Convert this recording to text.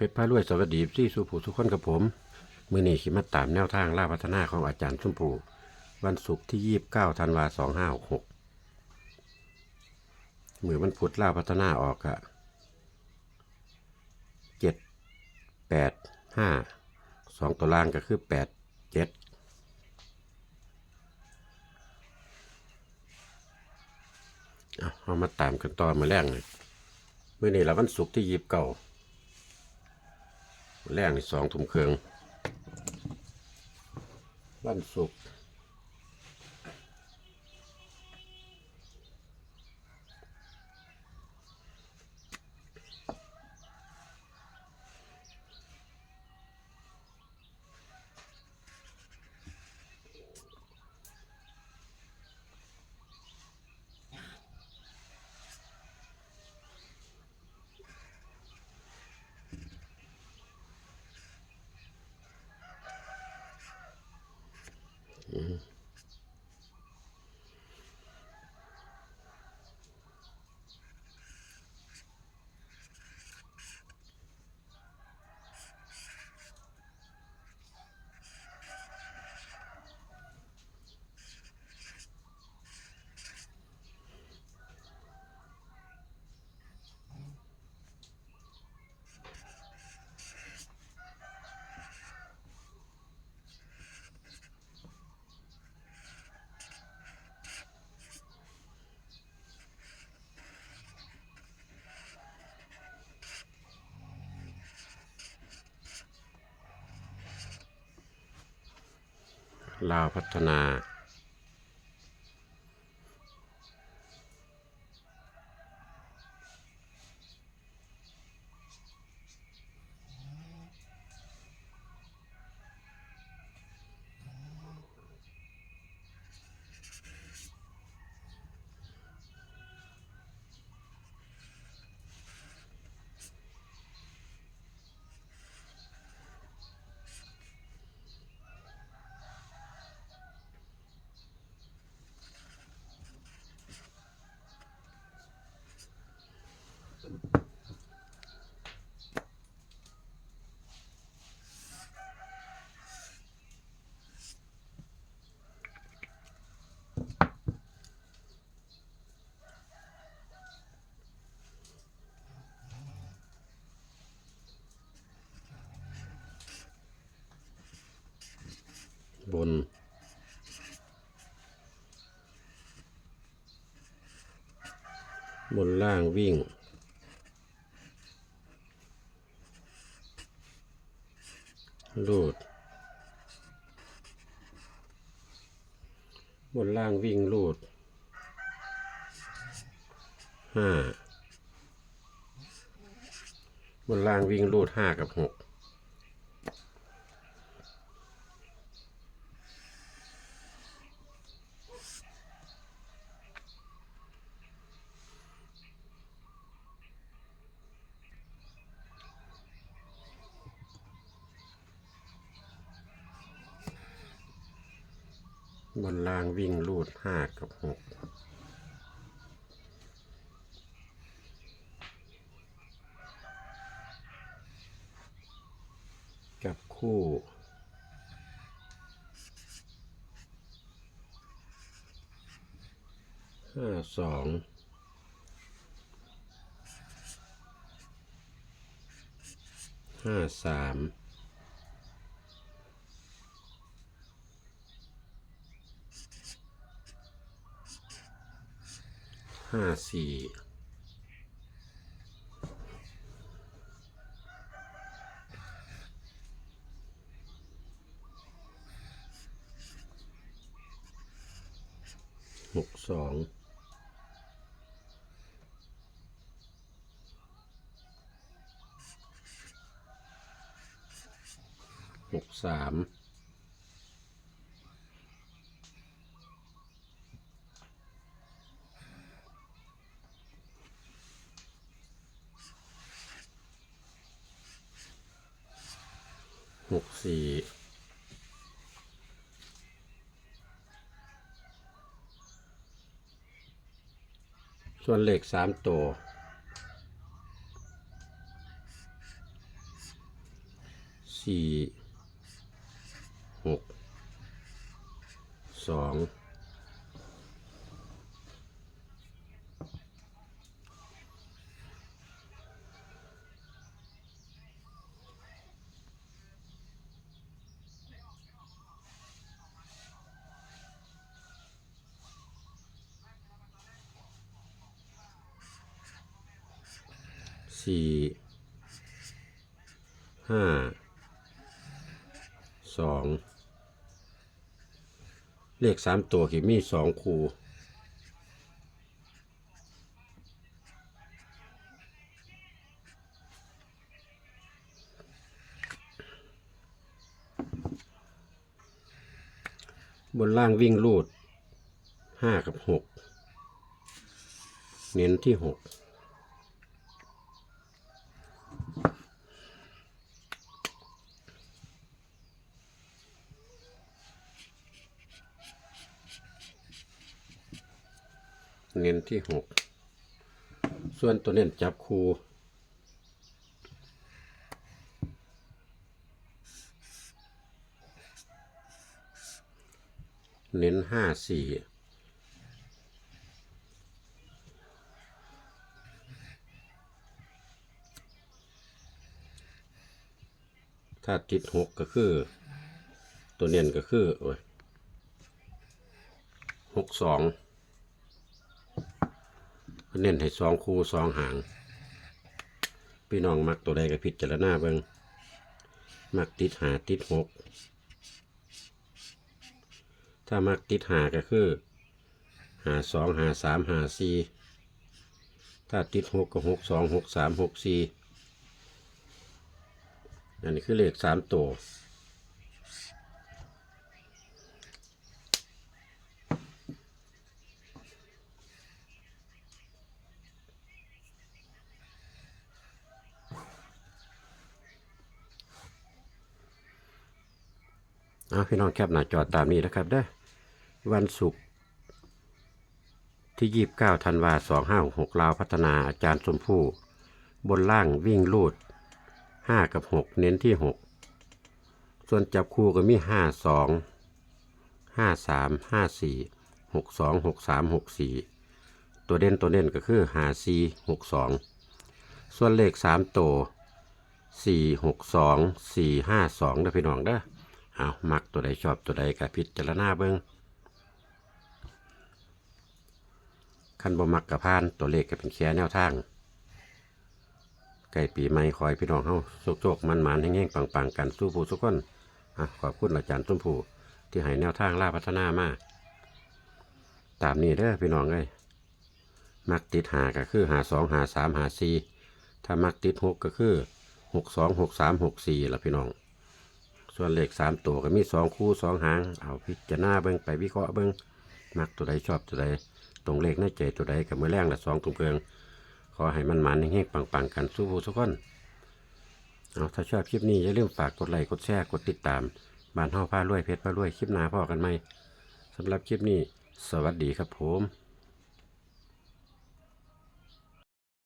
เพชรพารวยสวัสดีที่สุภูทุกคนกับผม มือนี้ขิมาตามแนวทางล่าพัฒนาของอาจารย์ชุมพูวันศุกร์ที่ยี่บเก้าธันวาสองห้าหกมือวันพุธล่าพัฒนาออกอะเจ็ดแปดห้าสองตัวล่างก็คือแปดเจ็ดเอาเอามาตามกันต่อมาแรงเลยมือนี้ละวันศุกร์ที่ยี่บเก้า แรกในสองทุ่มเครืองวันศุกร์ Mm-hmm. ลาวพัฒนา บน บนล่างวิ่งลูด บนล่างวิ่งลูดห้าบนล่างวิ่งลูดห้ากับหก บนล่างวิ่งลูดห้ากับหกกับคู่ห้าสองห้าสาม ห้าสี่หกสองหกสาม หกสี่ส่วนเลขสามตัวสี่หกสอง สี่ห้าสองเลขสามตัวที่มีสองคูบนล่างวิ่งลูดห้ากับหกเน้นที่หก เน้นที่หกส่วนตัวเน้นจับคูเน้นห้าสี่ถ้าติดหกก็คือ ตัวเน้นก็คือโอ้ยหกสอง เน้นให้สองคู่สองหาง พี่น้องมักตัวใดก็พิจารณาเบิงมักติดหาติดหก ถ้ามักติดหาก็คือ หาสองหาสามหาสี่ถ้าติดหกก็หกสองหกสามหกสี่อันนี้คือเลขสามตัว เอาพี่น้องแคปหน้าจอตามนี้นะครับเด้อวันศุกร์ที่ยี่บเก้าธันวาสองห้าหกลาวพัฒนาอาจารย์สมผู้บนล่างวิ่งลูดห้ากับหกเน้นที่หกส่วนจับคู่ก็มีห้าสองห้าสามห้าสี่หกสองหกสามหกสี่ตัวเด่นตัวเด่นก็คือห้าสี่หกสองส่วนเลขสามตัวสี่หกสองสี่ห้าสองเด้อพี่น้องเด้อ เอามักตัวใดชอบตัวใดก็พิจารณาเบิ้งคันบ่มักกับพาน ตัวเลขก็เป็นแค่แนวทางไก่ปีใหม่คอยพี่น้องเฮาโชคๆมันๆแห้งๆปังๆ กันสู้ผู้ทุกคนอะขอบคุณอาจารย์ต้นผู้ที่ให้แนวทางล่าพัฒนามาตามนี้เด้อพี่น้องเอ้ยมักติดหาก็คือหาสองหาสามหาสี่ถ้ามักติดหกก็คือหกสองหกสามหกสี่ละพี่น้อง ส่วนเลขสามตัวก็มีสองคู่สองหาง เอาพิจารณาเบิ้งไปวิเคราะห์เบิ้งมักตัวใดชอบตัวใดตรงเลขในใจตัวใดกับมือแรงละสองตุงเพิงขอให้มันหมันๆเฮงๆปังๆกันสู้ผู้ทุกคนเอาถ้าชอบคลิปนี้อย่าลืมฝากกดไลค์กดแชร์กดติดตามบ้านห่อผ้ารวยเพชรผ้ารวยคลิปหน้าพ่อกันไหมสำหรับคลิปนี้ สวัสดีครับผม